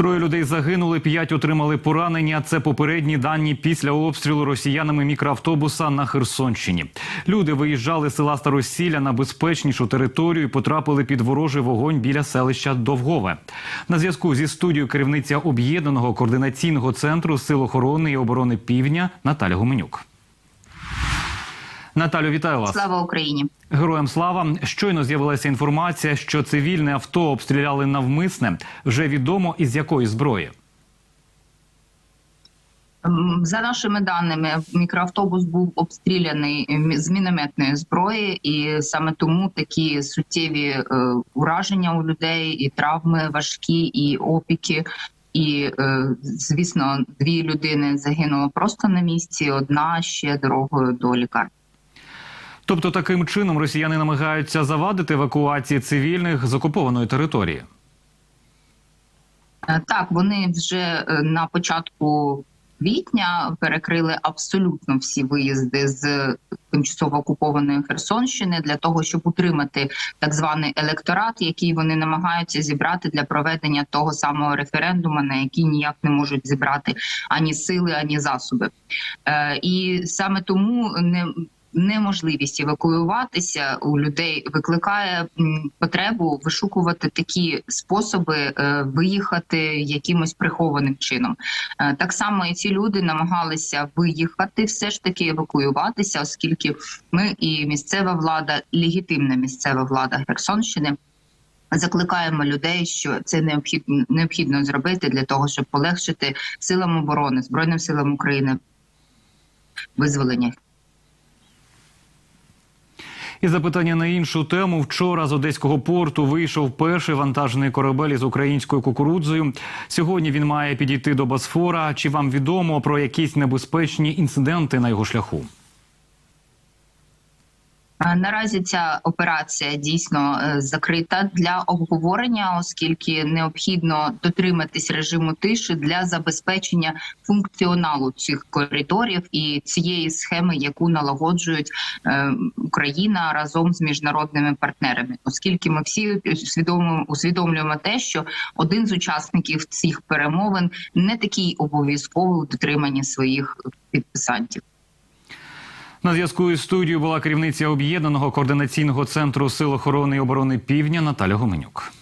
Троє людей загинули, п'ять отримали поранення. Це попередні дані після обстрілу росіянами мікроавтобуса на Херсонщині. Люди виїжджали з села Старосілля на безпечнішу територію і потрапили під ворожий вогонь біля селища Довгове. На зв'язку зі студією керівниця об'єднаного координаційного центру сил охорони і оборони Півдня Наталя Гуменюк. Наталю, вітаю вас. Слава Україні! Героям слава щойно з'явилася інформація, що цивільне авто обстріляли навмисне. Вже відомо із якої зброї. За нашими даними, мікроавтобус був обстріляний з мінометної зброї, і саме тому такі суттєві е, ураження у людей, і травми важкі, і опіки. І е, звісно, дві людини загинуло просто на місці. Одна ще дорогою до лікарні. Тобто, таким чином росіяни намагаються завадити евакуації цивільних з окупованої території. Е, Так, вони вже е, на початку квітня перекрили абсолютно всі виїзди з тимчасово окупованої Херсонщини для того, щоб утримати так званий електорат, який вони намагаються зібрати для проведення того самого референдуму, на який ніяк не можуть зібрати ані сили, ані засоби. Е, І саме тому не. Неможливість евакуюватися у людей викликає потребу вишукувати такі способи е, виїхати якимось прихованим чином. Е, Так само і ці люди намагалися виїхати, все ж таки евакуюватися, оскільки ми і місцева влада, легітимна місцева влада Херсонщини. Закликаємо людей, що це необхідно необхідно зробити для того, щоб полегшити силам оборони збройним силам України визволення І запитання на іншу тему. Вчора з одеського порту вийшов перший вантажний корабель із українською кукурудзою. Сьогодні він має підійти до Босфора. Чи вам відомо про якісь небезпечні інциденти на його шляху? Е, Наразі ця операція дійсно е, закрита для обговорення, оскільки необхідно дотриматись режиму тиші для забезпечення функціоналу цих коридорів і цієї схеми, яку налагоджують е, Україна разом з міжнародними партнерами, оскільки ми всі усвідомлюємо, те, що один з учасників цих перемовин не такий обов'язковий у дотриманні своїх підписантів. На зв'язку із студією була керівниця об'єднаного координаційного центру сил охорони і оборони Півдня Наталя Гуменюк.